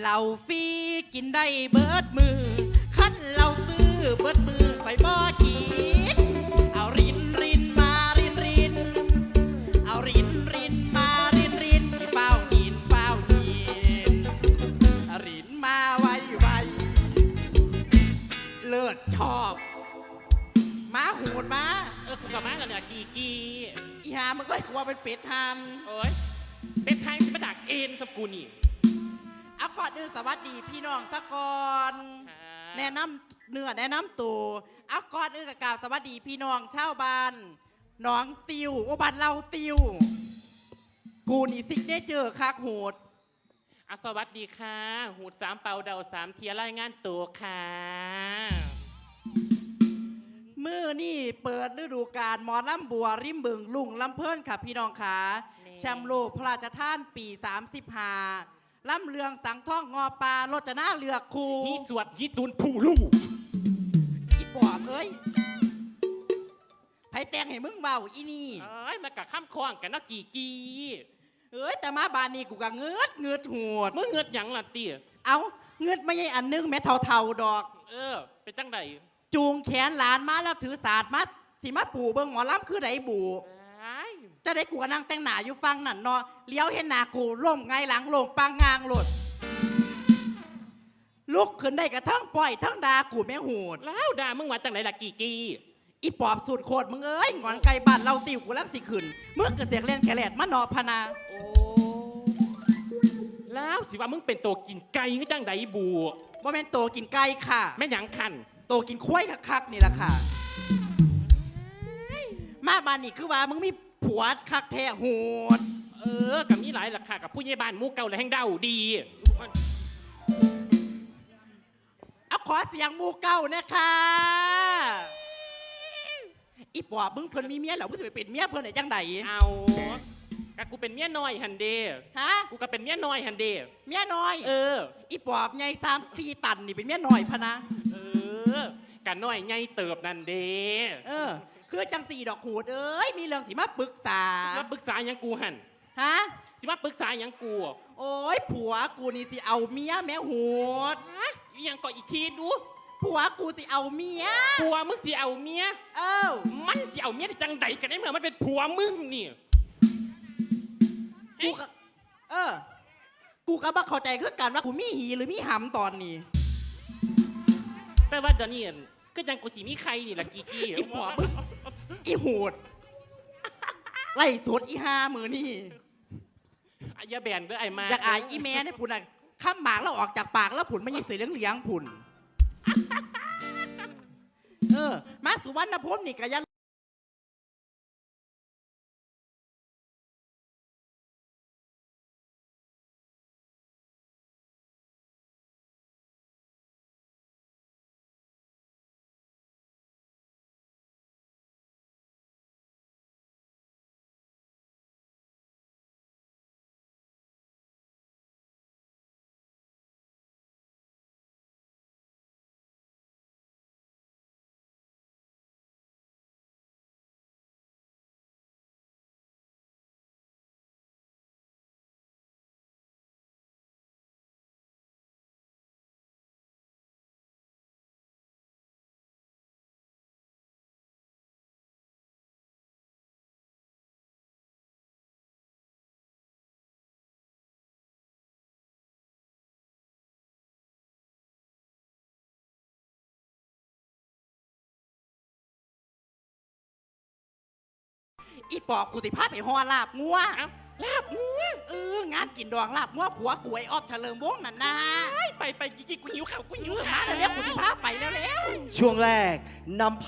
เหล่าฟรีกินได้เบิดมือคันเราซื้อเบิดมือไปบ่กิน เอารินรินมารินริน เอารินรินมารินรินเฝ้ากินเฝ้ากินรินมาไวไวเลิศชอบมาหูดมาเออกูกับมาแล้วเนี่ยกีกีอีหามึงก็ให้กลัวเป็นเป็ดหันโอ้ยเป็นไทยสิมาดักเอ็นสับกูนี่เอา ก่อนอื่นสวัสดีพี่น้องสะก่อนค่ะแนะนำเนื้อแนะนำตัวเอาก่อนอื่นกับกล่าวสวัสดีพี่น้องชาวบ้านหน้องติวโอบันเราติว กูนี่ซิกได้เจอคักโหดอะสวัสดีค่ะ หูดสามเป่าเดาสามเทียรายงานตัวค่ะมือนี่เปิดฤดูกาลหมอลำบัวริมบึงลุงลำเพิ่นค่ะพี่น้องขาแชมป์โลกพระราชทานปี 35 ล่ำเรืองสังท่องงอปลารจนาเลือกครูนี่สวดยี่ตุนผู้ลูกอีปอบเอ้ยไผแต่งให้มึงเบาอีนี่เอ้ยมากับข้ามคล้องกันเนาะกีกีเอ้ยแต่มาบานนี้กูก็เงือดเงือดโหดเมื่อเงิดหยังล่ะเตี้ยเอาเงือดไม่ใช่อันนึงแม่เท่าๆดอก เออเป็นจังไดจูงแขนหลานมาแล้วถือศาสตร์มาสิมาปู่เบิ่งหมอลำคือไดบูไอ้าย จะได้กูก็นั่งแต่งหน้าอยู่ฟังนั่นเนาะเลี้ยวเห็นหน้ากูล่มไงหลังลงปางงางหลดลุกขึ้นได้กระทั่งปล่อยทั้งดากูแม่โหดแล้วด่ามึงว่าจังไดล่ะกีกีอีปอบสูตรโคตรมึงเอ้ยงอนไก่บ้านเราติวกูลักสิขึ้นเมื่อกระเสียกเล่นแคแลดมานอพนา โอ้แล้วสิว่ามึงเป็นตัวกินไก่ก็จังไดบูว่าแม่นโตกินไก่ค่ะ แม่นหยังคันโตกินควายคักๆนี่แหละค่ะ มาบานนี่คือว่ามึงมี ผัวคักแท้โหด เออกับมีหลายราคากับผู้ใหญ่บ้านหมูเก่าและแห่งเดาดี เอาขอเสียงหมูเก้าเนี่ยค่ะอีปอบมึงเพิ่นมีเมียแล้วมึงจะไปเป็นเมียเพิ่นได้จังไดเอากะกูเป็นเมียน้อยฮันเดฮะ กูก็เป็นเมียน้อยฮันเดเมียน้อย เออ อีปอบใหญ่สามสี่ตันนี่เป็นเมียน้อยพะนะ เออกันน้อยไงเติบนั่นเดเออ คือจังสี่ดอกหูดเอ้ยมีเรื่องสิมาปรึกษา มาปรึกษาหยังกูหันฮะ สิมาปรึกษาหยังกูโอ้ยผัวกูนี่สิเอาเมียแม่หูดฮะอีหยังก็อีกทีดูผัวกูสิเอาเมีย ผัวมึงสิเอาเมีย เออมันสิเอาเมียได้จังใดกันได้เมื่อมันเป็นผัวมึงนี่ กูก็เออ กูก็บ่เข้าใจคือกันว่ากูมีหีหรือมีหำตอนนี้ แต่ว่าเดี๋ยวนี้ ก็ยังกูสิมีใครนี่ล่ะกีกี้อีปอบมึงอีโหดไล่สดอีห้ามือนี่อายาแบนเด้อไอ้มาอยากอายอีแม่เนี่ยพุ่นอะข้ามหมากแล้วออกจากปากแล้วผุนไม่ยิงเสียงเหลียงๆผุนเออ มาสุวรรณภูมินี่ก็อยัน อีปอบกูสิพาไปหอลาบงัวเอ้าลาบงัวเอองานกินดองลาบงัวผัวกูไอ้ออบเฉลิมวงศ์นั่นนะไปไปกีกี้กูหิวข้าวกูหิวเออข้าวมาแล้วๆกูสิพาไปแล้วๆช่วงแรกนำ